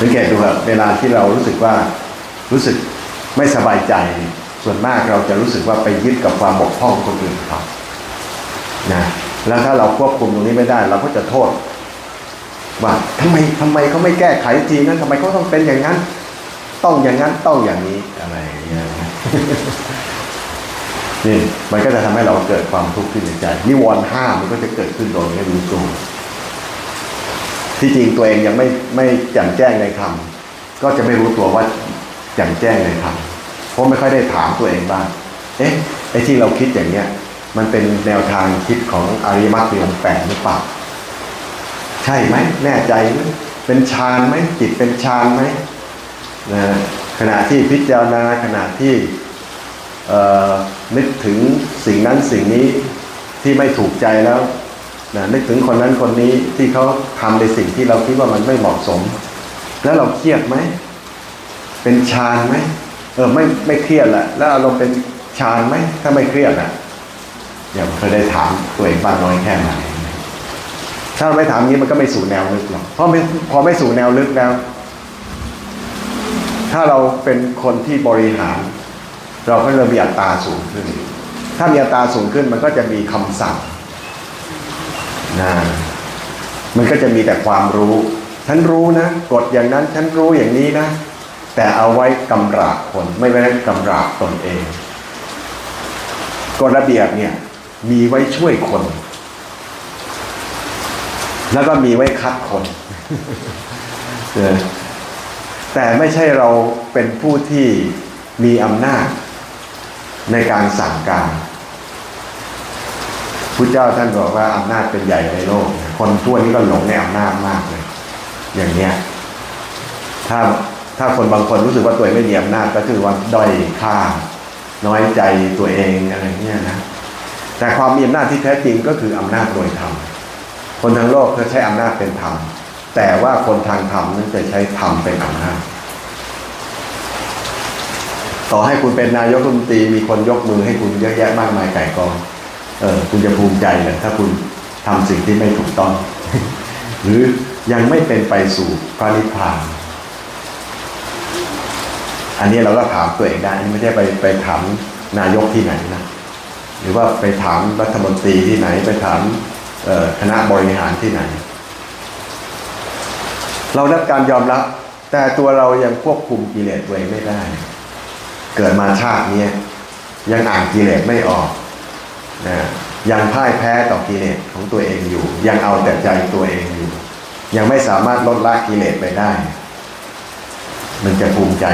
สังเกตดูครับเวลาที่เรารู้สึกว่ารู้สึกไม่สบายใจ ส่วนมากเราจะรู้สึกว่าไปยึดกับความบกพร่องคนอื่นเขานะแล้วถ้าเราควบคุมตรงนี้ไม่ได้ เราก็จะโทษ ว่าทำไมทำไมเขาไม่แก้ไขทีนั้นทำไมเขาต้องเป็นอย่างนั้น ต้องอย่างนั้นต้องอย่างนี้อะไรอย่างเงี้ยนี่มันก็จะทำให้เราเกิดความทุกข์ขึ้นในใจนิวรณ์ห้ามันก็จะเกิดขึ้นโดยไม่รู้ตัว ที่จริงตัวเองยังไม่ไม่แจ่มแจ้งในธรรมก็จะไม่รู้ตัวว่าแจ่มแจ้งในธรรมเพราะไม่ค่อยได้ถามตัวเองบ้างเอ๊ะไอ้ที่เราคิดอย่างเนี้ยมันเป็นแนวทางคิดของอริมรรคมีองแปดหรือเปล่าใช่ไหมแน่ใจไหมเป็นฌานไหมจิตเป็นฌานไหมนะขณะที่พิจารณาขณะที่เอ่อนึกถึงสิ่งนั้นสิ่งนี้ที่ไม่ถูกใจแล้ว นะนึกถึงคนนั้นคนนี้ที่เขาทำในสิ่งที่เราคิดว่ามันไม่เหมาะสม แล้วเราเครียดไหม เป็นฌานไหมเออไม่ไม่เครียดแหละแล้วอารมณ์เป็นฌานไหมถ้าไม่เครียดอะอย่าเคยได้ถามตัวเองบ้างน้อยแค่ไหนถ้าเราไม่ถามงนี้มันก็ไม่สู่แนวลึกหรอกเพราะไม่พอไม่สู่แนวลึกแล้ว ถ้าเราเป็นคนที่บริหาร เราก็จะมีอัตราสูงขึ้น ถ้ามีอัตราสูงขึ้นมันก็จะมีคำสั่ง นะมันก็จะมีแต่ความรู้ ฉันรู้นะกฎอย่างนั้น ฉันรู้อย่างนี้นะ แต่เอาไว้กำราบคน ไม่ไว้กำราบตนเองกฎระเบียบเนี่ย มีไว้ช่วยคน แล้วก็มีไว้คัดคนเออแต่ไม่ใช่เราเป็นผู้ที่มีอำนาจในการสั่งการ พุทธเจ้าท่านบอกว่าอำนาจเป็นใหญ่ในโลก คนทั่วนี้ก็หลงในอำนาจมากเลย อย่างเนี้ยถ้าถ้าคนบางคนรู้สึกว่าตัวเองไม่มีอำนาจก็คือว่าด้อยค่า น้อยใจตัวเองอะไรเงี้ยนะแต่ความมีอำนาจที่แท้จริงก็คืออำนาจโดยธรรมคนทางโลกเขาใช้อำนาจเป็นธรรมแต่ว่าคนทางธรรมนั้นจะใช้ธรรมเป็นอำนาจต่อให้คุณเป็นนายกรัฐมนตรีมีคนยกมือให้คุณเยอะแยะมากมายไก่กอง เออคุณจะภูมิใจเลยถ้าคุณทำสิ่งที่ไม่ถูกต้อง หรือยังไม่เป็นไปสู่พระนิพพาน อันนี้เราก็ถามตัวเองได้ไม่ใช่ไปไปถามนายกที่ไหนนะหรือว่าไปถามรัฐมนตรีที่ไหน ไปถามคณะบริหารที่ไหน เราได้การยอมรับ แต่ตัวเรายังควบคุมกิเลสตัวเองไม่ได้ เกิดมาชาตินี้ยังอ่านกิเลสไม่ออก ยังพ่ายแพ้ต่อกิเลสของตัวเองอยู่ ยังเอาแต่ใจตัวเองอยู่ ยังไม่สามารถลดละกิเลสไปได้ มันจะภูมิใจ